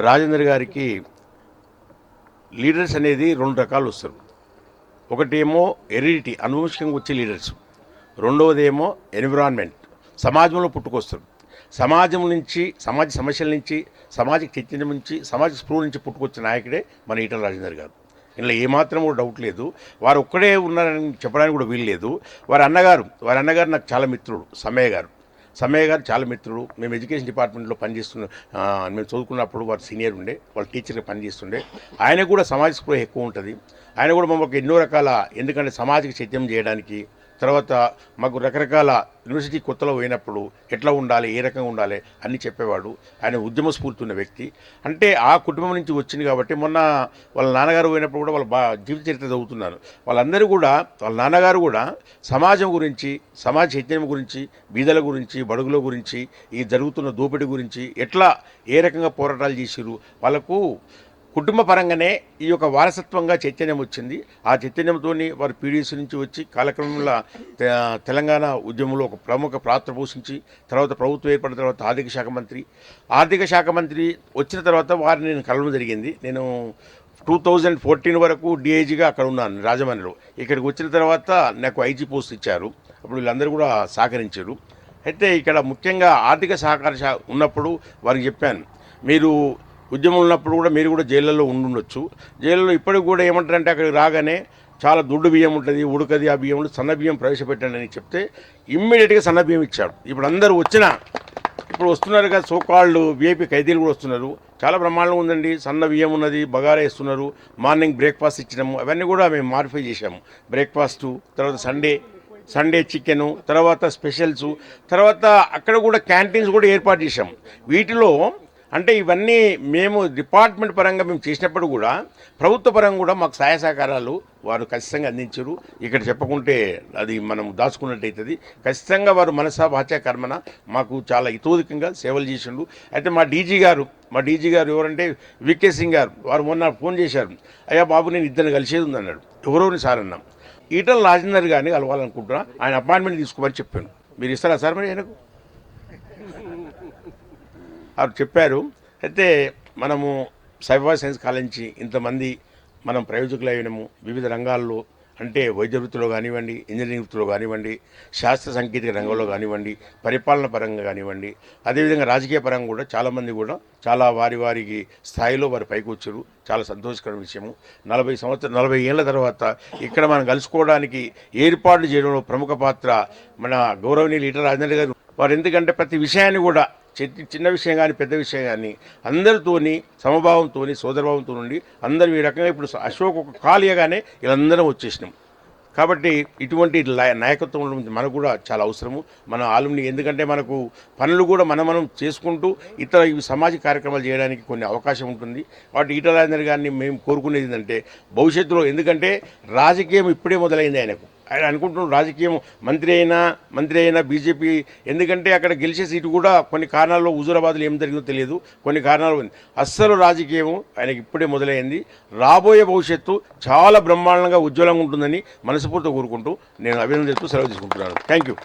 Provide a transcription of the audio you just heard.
రాజేందర్ గారికి లీడర్స్ అనేది రెండు రకాలు వస్తారు ఒకటేమో ఎరిడిటీ అనువంశికంగా వచ్చే లీడర్స్. రెండవదేమో ఎన్విరాన్మెంట్ సమాజంలో పుట్టుకొస్తారు. సమాజం నుంచి సమాజ సమస్యల నుంచి సమాజ చైతన్యం నుంచి సమాజ స్పృహ నుంచి పుట్టుకొచ్చిన నాయకుడే మన ఈటల రాజేందర్ గారు. ఇందులో ఏమాత్రం కూడా డౌట్ లేదు. వారు ఒక్కడే ఉన్నారని చెప్పడానికి కూడా వీలు లేదు. వారి అన్నగారు వారి అన్నగారు నాకు చాలా మిత్రుడు సమయ్య గారు. సమ్మయ్య గారు చాలా మిత్రుడు. మేము ఎడ్యుకేషన్ డిపార్ట్మెంట్లో పనిచేస్తున్న మేము చదువుకున్నప్పుడు వారు సీనియర్ ఉండే వాళ్ళ టీచర్గా పనిచేస్తుండే. ఆయన కూడా సమాజ స్పృహ ఎక్కువ ఉంటుంది. ఆయన కూడా మమ్మల్ని ఎన్నో రకాల ఎందుకంటే సమాజకి చైతన్యం చేయడానికి తర్వాత మాకు రకరకాల యూనివర్సిటీ కొత్తలో పోయినప్పుడు ఎట్లా ఉండాలి ఏ రకంగా ఉండాలి అని చెప్పేవాడు. ఆయన ఉద్యమ స్ఫూర్తి ఉన్న వ్యక్తి. అంటే ఆ కుటుంబం నుంచి వచ్చింది కాబట్టి మొన్న వాళ్ళ నాన్నగారు పోయినప్పుడు కూడా వాళ్ళ బా జీవిత చరిత్ర చదువుతున్నాను వాళ్ళందరూ కూడా వాళ్ళ నాన్నగారు కూడా సమాజం గురించి సమాజ చైతన్యం గురించి బీదల గురించి బడుగుల గురించి ఈ జరుగుతున్న దోపిడీ గురించి ఎట్లా ఏ రకంగా పోరాటాలు చేసిరు వాళ్ళకు కుటుంబ పరంగానే ఈ యొక్క వారసత్వంగా చైతన్యం వచ్చింది. ఆ చైతన్యంతో వారు పీడీసీ నుంచి వచ్చి కాలక్రమంలో తె- తెలంగాణ ఉద్యమంలో ఒక ప్రముఖ పాత్ర పోషించి తర్వాత ప్రభుత్వం ఏర్పడిన తర్వాత ఆర్థిక శాఖ మంత్రి. ఆర్థిక శాఖ మంత్రి వచ్చిన తర్వాత వారిని నేను కలవడం జరిగింది. నేను టూ థౌజండ్ ఫోర్టీన్ వరకు డిఐజీగా అక్కడ ఉన్నాను రాజమండ్రిలో. ఇక్కడికి వచ్చిన తర్వాత నాకు ఐజీ పోస్ట్ ఇచ్చారు. అప్పుడు వీళ్ళందరూ కూడా సహకరించారు. అయితే ఇక్కడ ముఖ్యంగా ఆర్థిక సహకార ఉన్నప్పుడు వారికి చెప్పాను మీరు ఉద్యమం ఉన్నప్పుడు కూడా మీరు కూడా జైళ్ళలో ఉండుండొచ్చు. జైల్లో ఇప్పటికి కూడా ఏమంటారంటే అక్కడికి రాగానే చాలా దుడ్డు బియ్యం ఉంటుంది ఉడకది ఆ బియ్యంలో సన్న బియ్యం ప్రవేశపెట్టండి అని చెప్తే ఇమ్మీడియట్గా సన్న బియ్యం ఇచ్చాడు ఇప్పుడు అందరూ వచ్చినా ఇప్పుడు వస్తున్నారు కదా సోకాళ్ళు విఐపి ఖైదీలు కూడా వస్తున్నారు. చాలా బ్రహ్మాండంగా ఉందండి. సన్న బియ్యం ఉన్నది బగారా ఇస్తున్నారు మార్నింగ్ బ్రేక్ఫాస్ట్ ఇచ్చినాము. అవన్నీ కూడా మేము మాడిఫై చేసాము బ్రేక్ఫాస్టు తర్వాత సండే సండే చికెను తర్వాత స్పెషల్స్ తర్వాత అక్కడ కూడా క్యాంటీన్స్ కూడా ఏర్పాటు చేసాం వీటిలో అంటే ఇవన్నీ మేము డిపార్ట్మెంట్ పరంగా మేము చేసినప్పుడు కూడా ప్రభుత్వ పరంగా కూడా మాకు సహాయ సహకారాలు వారు ఖచ్చితంగా అందించరు. ఇక్కడ చెప్పకుంటే అది మనం దాచుకున్నట్టయితుంది. ఖచ్చితంగా వారు మనసా వాచా కర్మన మాకు చాలా ఇతోధికంగా సేవలు చేసిండు అయితే మా డీజీ గారు మా డీజీ గారు ఎవరంటే వికే సింగ్ గారు వారు మొన్న ఫోన్ చేశారు. అయ్యా బాబు నేను ఇద్దరిని కలిసేది ఉందన్నాడు ఎవరోని సార్ అన్నాం. ఈటల రాజేందర్ గారిని కలవాలనుకుంటున్నా. ఆయన అపాయింట్మెంట్ తీసుకోమని చెప్పాను. మీరు ఇస్తారా సార్ మరి ఆయనకు? వారు చెప్పారు. అయితే మనము సైబర్ సైన్స్ కాలేజ్ నుంచి ఇంతమంది మనం ప్రయోజకులు అయినము వివిధ రంగాల్లో అంటే వైద్య వృత్తిలో కానివ్వండి ఇంజనీరింగ్ వృత్తిలో కానివ్వండి శాస్త్ర సాంకేతిక రంగంలో కానివ్వండి పరిపాలన పరంగా కానివ్వండి అదేవిధంగా రాజకీయ పరంగా కూడా చాలామంది కూడా చాలా వారి వారికి స్థాయిలో వారు పైకి వచ్చారు. చాలా సంతోషకరమైన విషయము. నలభై సంవత్సరం నలభై ఏళ్ళ తర్వాత ఇక్కడ మనం కలుసుకోవడానికి ఏర్పాట్లు చేయడంలో ప్రముఖ పాత్ర మన గౌరవనీయులు ఈటల రాజేంద్ర గారు. వారు ఎందుకంటే ప్రతి విషయాన్ని కూడా చిన్న విషయం కానీ పెద్ద విషయం కానీ అందరితోని సమభావంతోని సోదరభావంతో ఉండి అందరూ ఈ రకంగా ఇప్పుడు అశోక్ ఒక కాలియగానే వీళ్ళందరం వచ్చేసినాం. కాబట్టి ఇటువంటి నాయకత్వం ఉండడం మనకు కూడా చాలా అవసరము. మన ఆలుమిని ఎందుకంటే మనకు పనులు కూడా మనం మనం చేసుకుంటూ ఇతర ఈ సమాజ కార్యక్రమాలు చేయడానికి కొన్ని అవకాశం ఉంటుంది. వాటి ఈటల రాజేందర్ గారిని మేము కోరుకునేది ఏంటంటే భవిష్యత్తులో ఎందుకంటే రాజకీయం ఇప్పుడే మొదలైంది ఆయనకు. ఆయన అనుకుంటున్న రాజకీయం మంత్రి అయినా మంత్రి అయినా బీజేపీ ఎందుకంటే అక్కడ గెలిచే సీటు కూడా కొన్ని కారణాల్లో హుజూరాబాద్లో ఏం జరిగిందో తెలియదు. కొన్ని కారణాలు ఉంది. అస్సలు రాజకీయం ఆయనకి ఇప్పుడే మొదలైంది. రాబోయే భవిష్యత్తు చాలా బ్రహ్మాండంగా ఉజ్వలంగా ఉంటుందని మనస్ఫూర్తిగా కోరుకుంటూ నేను అభినందన సెలవు తీసుకుంటున్నాను. Thank you